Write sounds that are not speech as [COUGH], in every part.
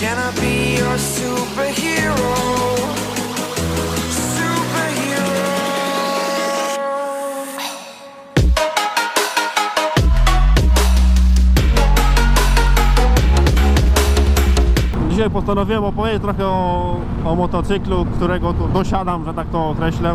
Can I be your superhero? Dzisiaj postanowiłem opowiedzieć trochę o, o motocyklu, którego dosiadam, że tak to określę.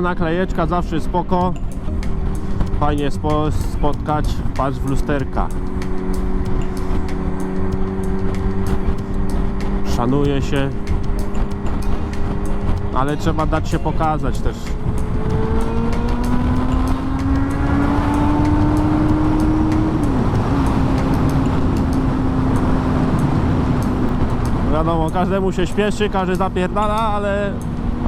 Taka naklejeczka zawsze spoko. Fajnie spo, spotkać, patrz w lusterka. Szanuje się, ale trzeba dać się pokazać też. Wiadomo, każdemu się śpieszy, każdy zapierdala, ale,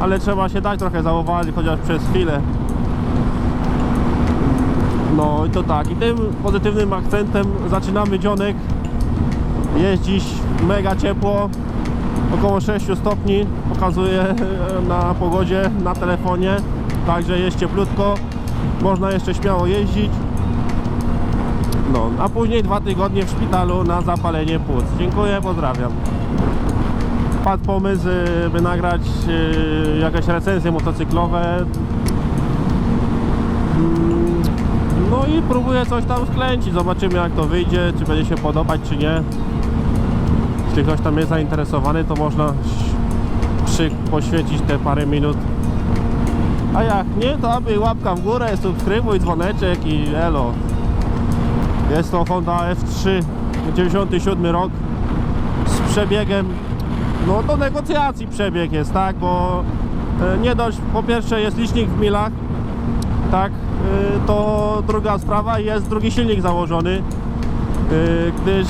ale trzeba się dać trochę zauważyć, chociaż przez chwilę. No i to tak, i tym pozytywnym akcentem zaczynamy dzionek. Jest dziś mega ciepło, około 6 stopni, pokazuje [LAUGHS] na pogodzie, na telefonie, także jest cieplutko, można jeszcze śmiało jeździć. No, a później dwa tygodnie w szpitalu na zapalenie płuc. Dziękuję, pozdrawiam padł pomysł, by nagrać y, jakieś recenzje motocyklowe. Mm, No i próbuję coś tam sklęcić. Zobaczymy jak to wyjdzie, czy będzie się podobać, czy nie. Jeśli ktoś tam jest zainteresowany, to można przy, poświęcić te parę minut. A jak nie, to aby łapka w górę, subskrybuj, dzwoneczek i elo. Jest to Honda F3 97 rok z przebiegiem no do negocjacji przebieg jest, tak, bo e, nie dość, po pierwsze jest licznik w milach, tak, e, to druga sprawa, jest drugi silnik założony, e, gdyż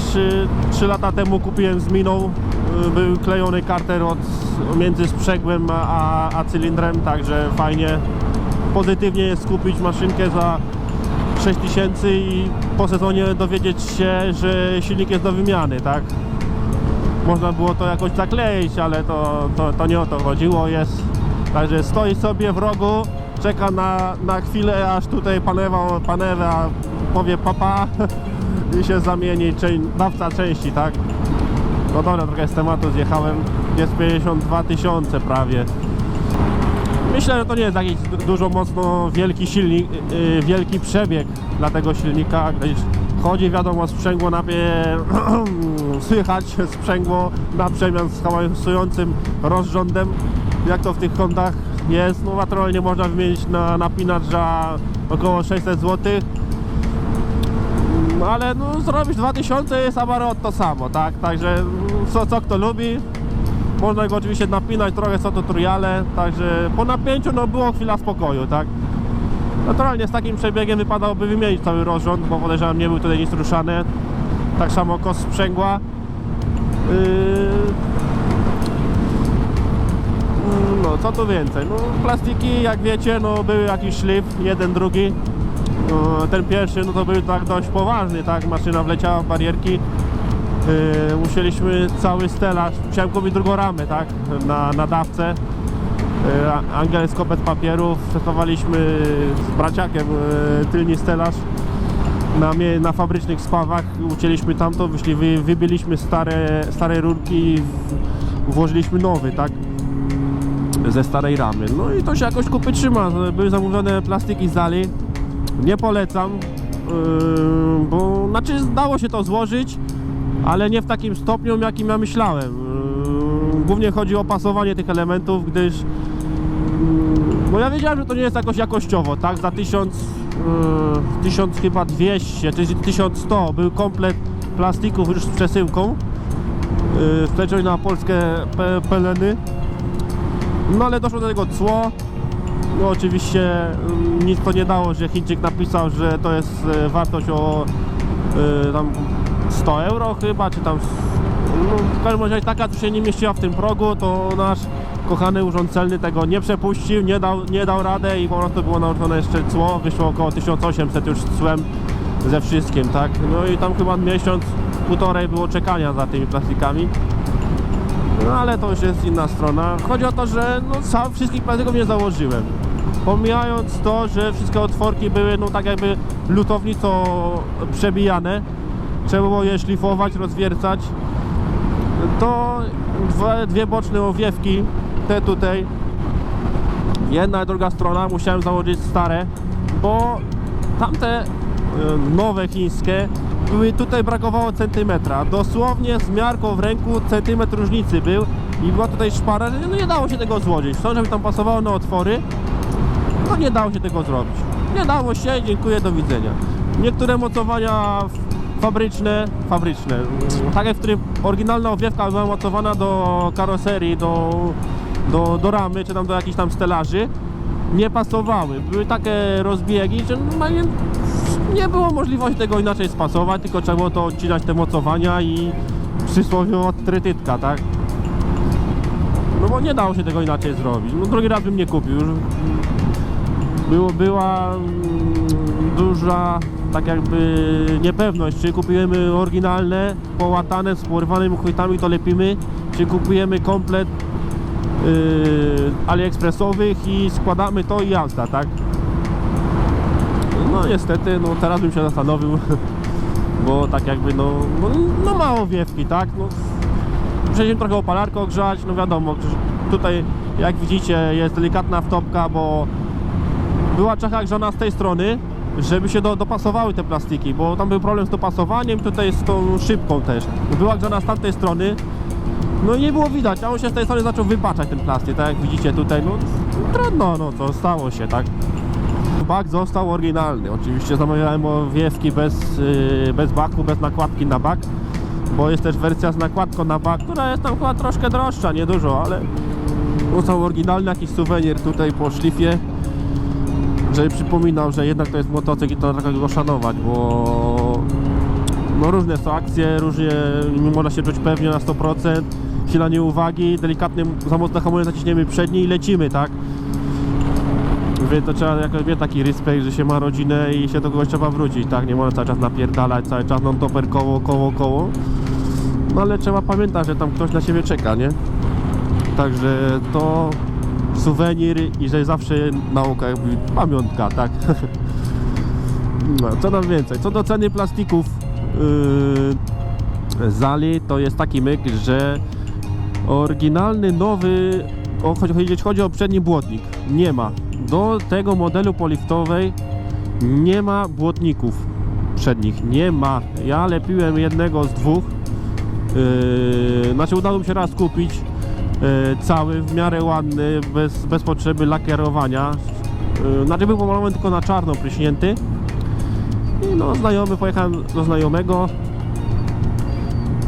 3 lata temu kupiłem z miną, był klejony karter od, między sprzęgłem a, a cylindrem, także fajnie, pozytywnie jest kupić maszynkę za 6000 i po sezonie dowiedzieć się, że silnik jest do wymiany, tak, można było to jakoś zakleić, ale to, to, to nie o to chodziło. Jest, także stoi sobie w rogu, czeka na, na chwilę, aż tutaj panewa, panewa powie papa [LAUGHS] i się zamieni dawca części, tak? No dobra, trochę z tematu zjechałem. Jest 52 tysiące prawie. Myślę, że to nie jest jakiś du- dużo mocno wielki silnik, yy, wielki przebieg dla tego silnika, gdyż chodzi wiadomo sprzęgło na [CLEARS THROAT] słychać sprzęgło na przemian z hałasującym rozrządem, jak to w tych kątach jest. No naturalnie można wymienić na napinacz za około 600 zł. No ale no, zrobić 2000 jest abarot to samo, tak? Także mm, co, co kto lubi, można go oczywiście napinać trochę co tutoriale, także po napięciu no było chwila spokoju, tak? Naturalnie z takim przebiegiem wypadałoby wymienić cały rozrząd, bo podejrzewam nie był tutaj nic ruszany. Tak samo kos sprzęgła. Yy... No co tu więcej, no plastiki jak wiecie, no były jakiś szlif, jeden, drugi. No, ten pierwszy no to był tak dość poważny, tak? Maszyna wleciała w barierki. Yy, musieliśmy cały stelaż, musiałem kupić drugą ramę, tak? Na, na dawce. Yy, a- angielskopet papierów, testowaliśmy z braciakiem yy, tylni stelaż na, na fabrycznych spawach, ucięliśmy tamto, wyszli, wy, wybiliśmy stare, stare rurki i włożyliśmy nowy, tak? Ze starej ramy. No i to się jakoś kupy trzyma. Były zamówione plastiki z Dali. Nie polecam, yy, bo znaczy dało się to złożyć, ale nie w takim stopniu, jakim ja myślałem. Głównie chodzi o pasowanie tych elementów, gdyż yy, no ja wiedziałem, że to nie jest jakoś jakościowo, tak? Za 1000, yy, 1000 chyba 200, czy 1100 był komplet plastików już z przesyłką yy, wpleciony na polskie pe peleny. No ale doszło do tego cło. No oczywiście mm, nic to nie dało, że Chińczyk napisał, że to jest e, wartość o e, tam 100 euro chyba, czy tam no, w każdym razie taka, co się nie mieściła w tym progu, to nasz kochany urząd celny tego nie przepuścił, nie dał, nie dał radę i po prostu było nałożone jeszcze cło, wyszło około 1800 już z cłem ze wszystkim, tak? No i tam chyba miesiąc, półtorej było czekania za tymi plastikami. No ale to już jest inna strona. Chodzi o to, że no, sam wszystkich plastików nie założyłem. Pomijając to, że wszystkie otworki były no tak jakby lutownicą przebijane. Trzeba było je szlifować, rozwiercać. To dwa, dwie boczne owiewki, te tutaj, jedna i druga strona, musiałem założyć stare, bo tamte e, nowe chińskie były tutaj brakowało centymetra. Dosłownie z miarką w ręku centymetr różnicy był i była tutaj szpara, że no nie dało się tego złożyć. Chcą, żeby tam pasowało na otwory, no nie dało się tego zrobić. Nie dało się, dziękuję, do widzenia. Niektóre mocowania fabryczne, fabryczne, mm, tak jak w którym oryginalna owiewka była mocowana do karoserii, do, do, do ramy, czy tam do jakichś tam stelaży, nie pasowały. Były takie rozbiegi, że normalnie nie było możliwości tego inaczej spasować, tylko trzeba było to odcinać te mocowania i przysłowiowo trytytka, tak? No bo nie dało się tego inaczej zrobić. No drugi raz bym nie kupił. Było, była mm, duża tak jakby niepewność, czy kupujemy oryginalne, połatane, z porwanymi chwytami to lepimy, czy kupujemy komplet AliExpressowych i składamy to i jazda, tak? No niestety, no teraz bym się zastanowił, [LAUGHS] bo tak jakby no, no, no mało wiewki, tak? No, Przejdziemy trochę opalarkę ogrzać, no wiadomo, tutaj jak widzicie jest delikatna wtopka, bo była czecha grzana z tej strony, żeby się do, dopasowały te plastiki, bo tam był problem z dopasowaniem, tutaj z tą szybką też. Była grzana z tamtej strony, no nie było widać, a on się z tej strony zaczął wybaczać ten plastik, tak jak widzicie tutaj, no trudno, no to stało się, tak. Bak został oryginalny, oczywiście zamawiałem owiewki bez, yy, bez baku, bez nakładki na bak, bo jest też wersja z nakładką na bak, która jest tam chyba troszkę droższa, niedużo, ale został oryginalny jakiś suwenir tutaj po szlifie, żeby przypominał, że jednak to jest motocykl i to trzeba go szanować, bo no różne są akcje, różnie nie można się czuć pewnie na 100%, chwilanie uwagi, delikatnie za mocno hamulec naciśniemy przedni i lecimy, tak? Wie, to trzeba jakoś mieć taki respekt, że się ma rodzinę i się do kogoś trzeba wrócić, tak? Nie można cały czas napierdalać, cały czas non-topper koło, koło, koło. No ale trzeba pamiętać, że tam ktoś na siebie czeka, nie? Także to suwenir i że zawsze nauka jakby pamiątka, tak? [LAUGHS] No, co nam więcej? Co do ceny plastików yy, Zali, to jest taki myk, że oryginalny, nowy, o, chodzi, chodzi, o przedni błotnik, nie ma. Do tego modelu poliftowej nie ma błotników przednich, nie ma. Ja lepiłem jednego z dwóch, yy, znaczy udało mi się raz kupić, e, cały, w miarę ładny, bez, bez potrzeby lakierowania. E, Znaczy był pomalowany tylko na czarno pryśnięty. I no znajomy, pojechałem do znajomego.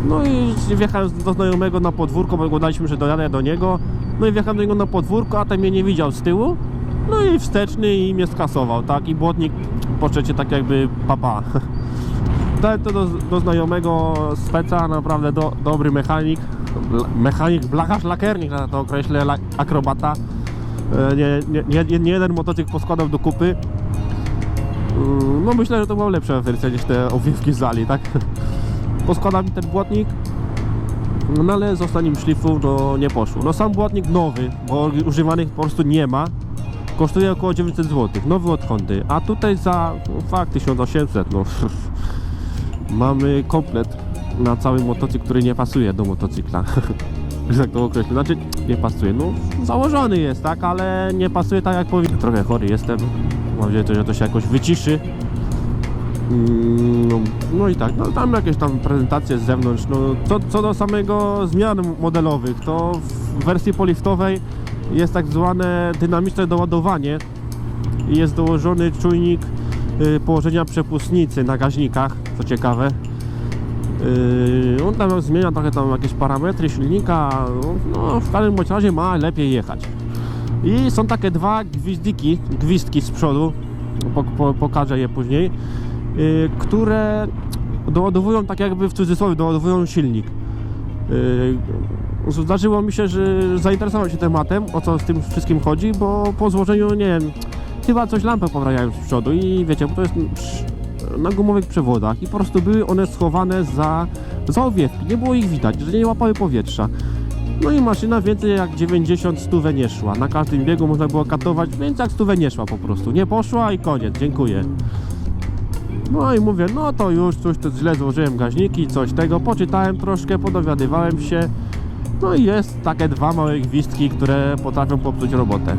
No i wjechałem do znajomego na podwórko, bo gadaliśmy, że dojadę do niego. No i wjechałem do niego na podwórko, a ten mnie nie widział z tyłu. No i wsteczny i mnie skasował, tak? I błotnik po trzecie tak jakby papa. [LAUGHS] Dałem to do, do znajomego speca, naprawdę do, dobry mechanik. Mechanik, blacharz, lakiernik, na to określę, la, akrobata. E, Nie, nie, nie, nie jeden motocykl poskładał do kupy. Mm, No myślę, że to była lepsza wersja niż te owiewki z Zali, tak? [LAUGHS] Poskładał mi ten błotnik, no ale z ostatnim szlifu no nie poszło. No sam błotnik nowy, bo używanych po prostu nie ma. Kosztuje około 900 zł, nowy od Hondy, a tutaj za no, fakt 1800, no [LAUGHS] mamy komplet na cały motocykl, który nie pasuje do motocykla. [LAUGHS] Tak to określę. Znaczy, nie pasuje. No, założony jest, tak, ale nie pasuje tak jak powinien. Trochę chory jestem. Mam nadzieję, że to się jakoś wyciszy. Mm, No, no i tak, no tam jakieś tam prezentacje z zewnątrz. No, co, co do samego zmian modelowych, to w wersji poliftowej jest tak zwane dynamiczne doładowanie i jest dołożony czujnik y, położenia przepustnicy na gaźnikach, co ciekawe. Yy, on tam zmienia trochę tam jakieś parametry silnika, no, no w każdym bądź razie ma lepiej jechać. I są takie dwa gwizdiki, gwizdki z przodu, po, po, pokażę je później, które doładowują tak jakby w cudzysłowie, doładowują silnik. Yy, Zdarzyło mi się, że zainteresował się tematem, o co z tym wszystkim chodzi, bo po złożeniu, nie wiem, chyba coś lampę poprawiają z przodu i wiecie, bo to jest na gumowych przewodach i po prostu były one schowane za, za owiewki, nie było ich widać, że nie łapały powietrza. No i maszyna więcej jak 90 stówę nie szła. Na każdym biegu można było katować, więc jak stówę nie szła po prostu. Nie poszła i koniec, dziękuję. No i mówię, no to już coś to źle złożyłem gaźniki, coś tego. Poczytałem troszkę, podowiadywałem się. No i jest takie dwa małe gwizdki, które potrafią popsuć robotę.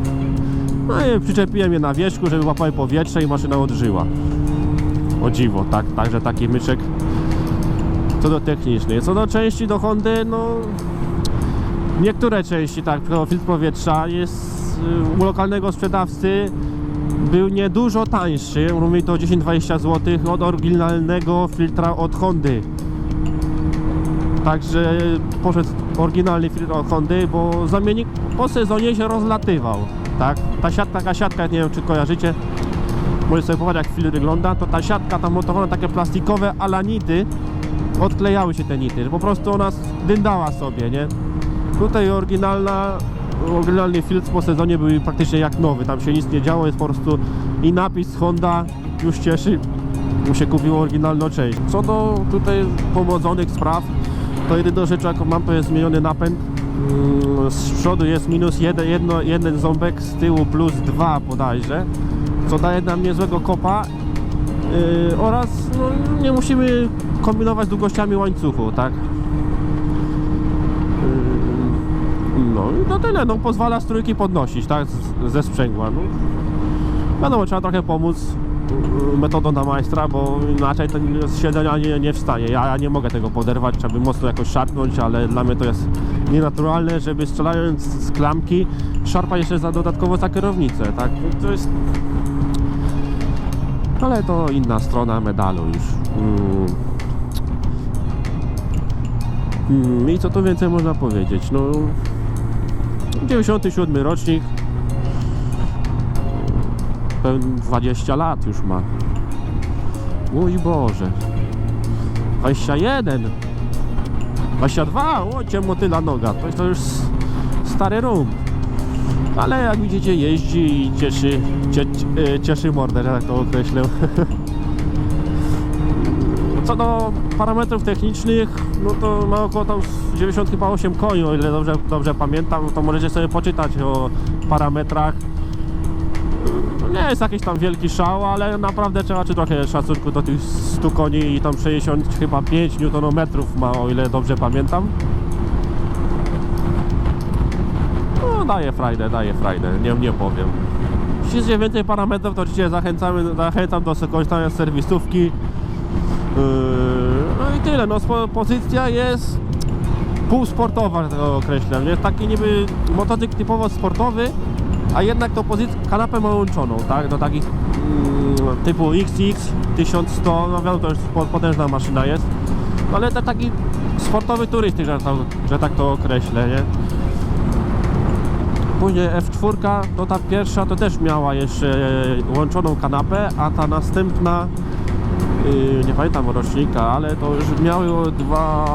No i przyczepiłem je na wierzchu, żeby łapały powietrze i maszyna odżyła. O dziwo, tak, także taki myczek co do technicznej. Co do części do Hondy, no niektóre części, tak, filtr powietrza jest y, u lokalnego sprzedawcy był niedużo tańszy, mówi to 10-20 zł od oryginalnego filtra od Hondy. Także poszedł oryginalny filtr od Hondy, bo zamiennik po sezonie się rozlatywał. Tak? Ta siatka, taka siatka, nie wiem czy kojarzycie, możecie sobie popatrzeć jak filtr wygląda, to ta siatka tam montowana takie plastikowe alanity, odklejały się te nity, po prostu ona dyndała sobie, nie? Tutaj oryginalna, oryginalny filtr po sezonie był praktycznie jak nowy, tam się nic nie działo, jest po prostu i napis Honda już cieszy, mu się kupiło oryginalną część. Co do tutaj pomodzonych spraw, to jedyną rzecz jaką mam to jest zmieniony napęd. Mm, Z przodu jest minus jeden, jedno, jeden ząbek, z tyłu plus dwa bodajże, co daje nam niezłego kopa Yy, oraz no, nie musimy kombinować długościami łańcuchu, tak? Yy, no i to tyle, no pozwala strójki podnosić, tak? Ze sprzęgła, no. Wiadomo, trzeba trochę pomóc yy, metodą na majstra, bo inaczej nie- z siedzenia nie, nie wstaje. Ja, ja nie mogę tego poderwać, trzeba by mocno jakoś szarpnąć, ale dla mnie to jest nienaturalne, żeby strzelając z klamki szarpać jeszcze za dodatkowo za kierownicę, tak? To jest ale to inna strona medalu już. Mm. Mm, I co tu więcej można powiedzieć? No, 97 rocznik. Pełen 20 lat już ma. Mój Boże. 21. 22. O, motyla noga. To, to już stary rum. Ale jak widzicie jeździ i cieszy, cie, cie- cieszy mordę, że tak to określę. [LAUGHS] Co do parametrów technicznych, no to ma około tam z 98 koni, o ile dobrze, dobrze pamiętam, to możecie sobie poczytać o parametrach. No nie jest jakiś tam wielki szał, ale naprawdę trzeba czy trochę szacunku do tych 100 koni i tam 60 chyba 5 Nm ma, o ile dobrze pamiętam. No daje frajdę, daje frajdę, nie, nie powiem. Jeśli jest więcej parametrów, to oczywiście zachęcamy, zachęcam do korzystania z serwisówki. Yy, no i tyle, no pozycja jest półsportowa, to określam, nie? Taki niby motocykl typowo sportowy, a jednak to pozycję, kanapę ma łączoną, tak? Do takich mm, typu XX 1100, no wiadomo, to już po- potężna maszyna jest, no ale to taki sportowy turystyk, że, to, że tak to określę, nie? Później F4, no ta pierwsza to też miała jeszcze łączoną kanapę, a ta następna, nie pamiętam rocznika, ale to już miały dwa,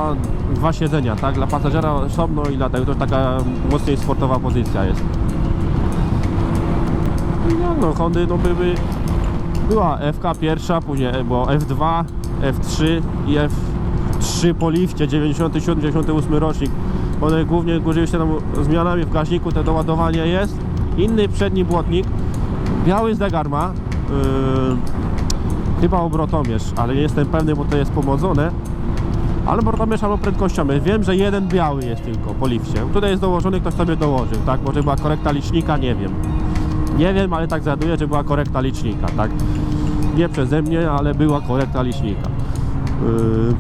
dwa siedzenia, tak? Dla pasażera osobno i dlatego to taka mocniej sportowa pozycja jest. No, no Hondy no były, była FK pierwsza, później było F2, F3 i F3 po lifcie, 97-98 rocznik. One głównie górzyły się tam zmianami w gaźniku, te doładowanie jest. Inny przedni błotnik, biały zegar ma, yy, chyba obrotomierz, ale nie jestem pewny, bo to jest pomodzone. Ale obrotomierz albo prędkościomierz. Wiem, że jeden biały jest tylko po lifcie. Tutaj jest dołożony, ktoś sobie dołożył, tak? Może była korekta licznika, nie wiem. Nie wiem, ale tak zgaduję, że była korekta licznika, tak? Nie przeze mnie, ale była korekta licznika. Yy,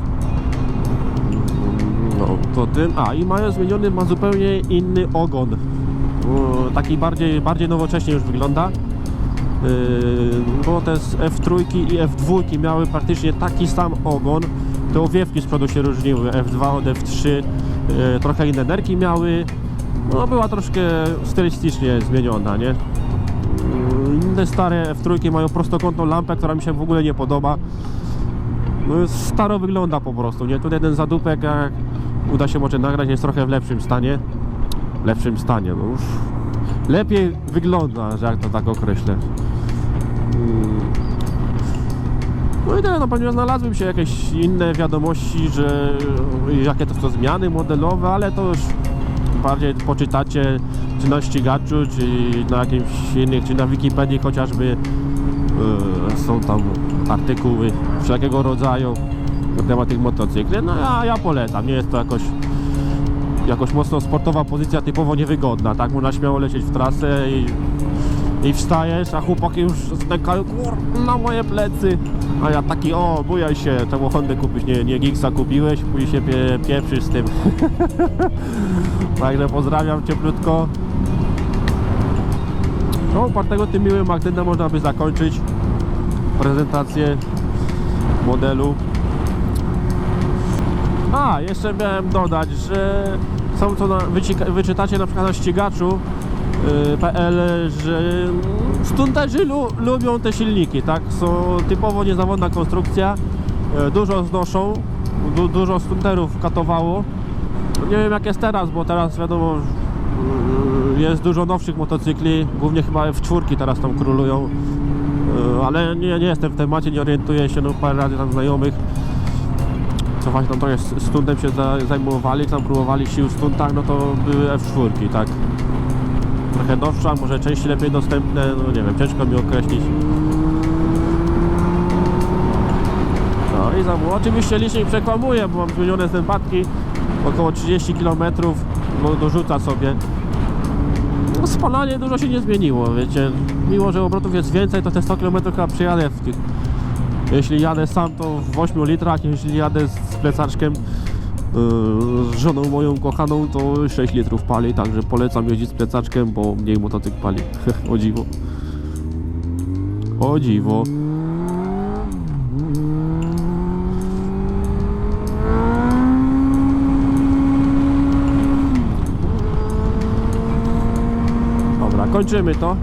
no, to tym. A, i mają zmieniony, ma zupełnie inny ogon. Yy, taki bardziej, bardziej nowocześnie już wygląda. Yy, bo te z F3 i F2 miały praktycznie taki sam ogon. Te owiewki z przodu się różniły. F2 od F3 yy, trochę inne nerki miały. no była troszkę stylistycznie zmieniona, nie? Inne stare F3 mają prostokątną lampę, która mi się w ogóle nie podoba. No, staro wygląda po prostu, nie? Tutaj ten zadupek, jak uda się może nagrać, jest trochę w lepszym stanie. W lepszym stanie, no już lepiej wygląda, że jak to tak określę. Mm. No i tak, no pewnie znalazły się jakieś inne wiadomości, że jakie to są zmiany modelowe, ale to już bardziej poczytacie czy na ścigaczu, czy na jakimś innych, czy na Wikipedii chociażby e, są tam artykuły wszelkiego rodzaju na temat tych motocykli. No ja, ja polecam, nie jest to jakoś jakoś mocno sportowa pozycja, typowo niewygodna, tak? Można śmiało lecieć w trasę i, i wstajesz, a chłopaki już znękają, kur, na moje plecy. A ja taki, o, bujaj się, czemu Hondę kupić, nie, nie Giggsa kupiłeś, później się pie, pieprzysz z tym. [LAUGHS] Także pozdrawiam cieplutko. No, opartego tym miłym akcentem można by zakończyć prezentację modelu. A, jeszcze miałem dodać, że są to na, wyczytacie na przykład na ścigaczu PL, że stunterzy lu, lubią te silniki, tak? Są typowo niezawodna konstrukcja, y, dużo znoszą, du, dużo stunterów katowało. Nie wiem jak jest teraz, bo teraz wiadomo y, jest dużo nowszych motocykli, głównie chyba F4 teraz tam królują, y, ale nie, nie jestem w temacie, nie orientuję się, no parę razy tam znajomych co właśnie tam trochę stuntem się za, zajmowali, tam próbowali sił w stuntach, no to były F4, tak. Trochę nowsza, może części lepiej dostępne, no nie wiem, ciężko mi określić. No i za, oczywiście licznik przekłamuje, bo mam zmienione zębatki, około 30 km, no dorzuca sobie. No spalanie dużo się nie zmieniło, wiecie, mimo że obrotów jest więcej, to te 100 km chyba w tych jeśli jadę sam, to w 8 litrach, jeśli jadę z plecaczkiem z żoną moją kochaną, to 6 litrów pali, także polecam jeździć z plecaczkiem, bo mniej motocykl pali. [LAUGHS] o dziwo. O dziwo. Dobra, kończymy to.